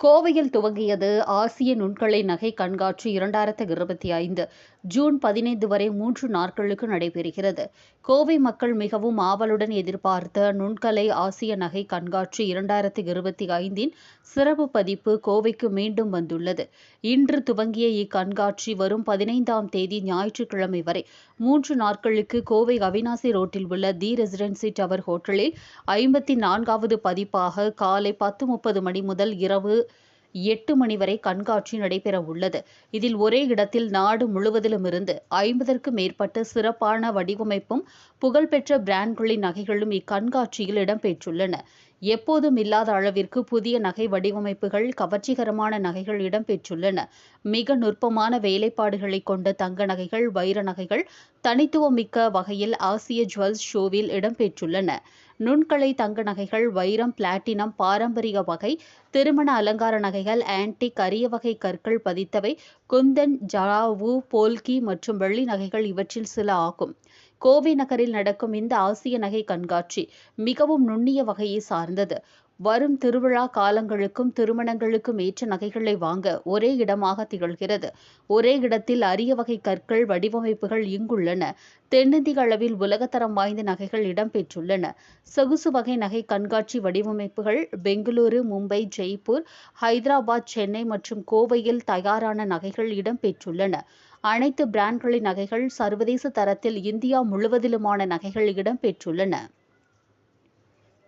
கோவையில் துவங்கியது ஆசிய நுண்கலை நகை கண்காட்சி இரண்டாயிரத்து இருபத்தி ஐந்து ஜூன் பதினைந்து வரை மூன்று நாட்களுக்கு நடைபெறுகிறது. கோவை மக்கள் மிகவும் ஆவலுடன் எதிர்பார்த்த நுண்கலை ஆசிய நகை கண்காட்சி இரண்டாயிரத்து இருபத்தி ஐந்தின் சிறப்பு பதிப்பு கோவைக்கு மீண்டும் வந்துள்ளது. இன்று துவங்கிய இக்கண்காட்சி வரும் பதினைந்தாம் தேதி ஞாயிற்றுக்கிழமை வரை மூன்று நாட்களுக்கு கோவை அவினாசி ரோட்டில் உள்ள தி ரெசிடென்சி டவர் ஹோட்டலில் ஐம்பத்தி நான்காவது பதிப்பாக காலை பத்து முப்பது மணி முதல் இரவு எட்டு மணி வரை கண்காட்சி நடைபெற உள்ளது. இதில் ஒரே இடத்தில் நாடு முழுவதிலும் இருந்து ஐம்பதற்கும் மேற்பட்ட சிறப்பான வடிவமைப்பும் புகழ்பெற்ற பிராண்ட்களின் நகைகளும் இக்கண்காட்சியில் இடம்பெற்றுள்ளன. எப்போதும் இல்லாத அளவிற்கு புதிய நகை வடிவமைப்புகள் கவர்ச்சிகரமான நகைகள் இடம்பெற்றுள்ளன. மிக நுட்பமான வேலைப்பாடுகளை கொண்ட தங்க நகைகள் வைர நகைகள் தனித்துவமிக்க வகையில் ஆசிய ஜுவல்ஸ் ஷோவில் இடம்பெற்றுள்ளன. நுண்கலை தங்க நகைகள் வைரம் பிளாட்டினம் பாரம்பரிய வகை திருமண அலங்கார நகைகள் ஆன்டிக் அரிய வகை கற்கள் பதித்தவை குந்தன் ஜாவு போல்கி மற்றும் வெள்ளி நகைகள் இவற்றில் சில ஆகும். கோவை நகரில் நடக்கும் இந்த ஆசிய நகை கண்காட்சி மிகவும் நுண்ணிய வகையை சார்ந்தது. வரும் திருவிழா காலங்களுக்கும் திருமணங்களுக்கும் ஏற்ற நகைகளை வாங்க ஒரே இடமாக திகழ்கிறது. ஒரே இடத்தில் அரிய வகை கற்கள் வடிவமைப்புகள் இங்குள்ளன. தென்னிந்திய அளவில் உலகத்தரம் வாய்ந்த நகைகள் இடம்பெற்றுள்ளன. சொகுசு வகை நகை கண்காட்சி வடிவமைப்புகள் பெங்களூரு மும்பை ஜெய்ப்பூர் ஹைதராபாத் சென்னை மற்றும் கோவையில் தயாரான நகைகள் இடம்பெற்றுள்ளன. அனைத்து பிராண்ட்களின் நகைகள் சர்வதேச தரத்தில் இந்தியா முழுவதிலுமான நகைகள் இடம்பெற்றுள்ளன.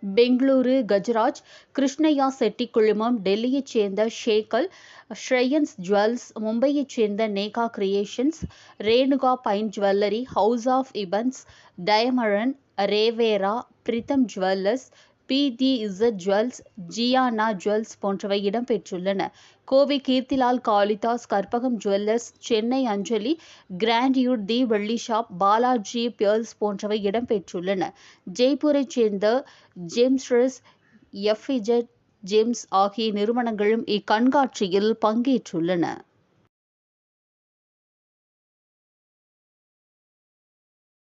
பெங்களூரு கஜராஜ் கிருஷ்ணய்யா செட்டி குழுமம் டெல்லியைச் சேர்ந்த ஷேகல் ஸ்ரேயன்ஸ் ஜுவல்ஸ் மும்பையைச் சேர்ந்த Neha creations Renuka fine jewellery house of இபன்ஸ் டயமரன் ரேவேரா Pritam jewellers P the Z jewels Jiana jewels போன்றவை இடம்பெற்றுள்ளன. கோவை கீர்த்திலால் காளிதாஸ் கற்பகம் ஜுவல்லர்ஸ் சென்னை அஞ்சலி கிராண்ட்யூட் தி வெள்ளி ஷாப் பாலாஜி பியர்ஸ் போன்றவை இடம்பெற்றுள்ளன. ஜெய்ப்பூரைச் சேர்ந்த ஜேம்ஸ்ரஸ் எஃப்இஜெட் ஜேம்ஸ் ஆகிய நிறுவனங்களும் இக்கண்காட்சியில் பங்கேற்றுள்ளன.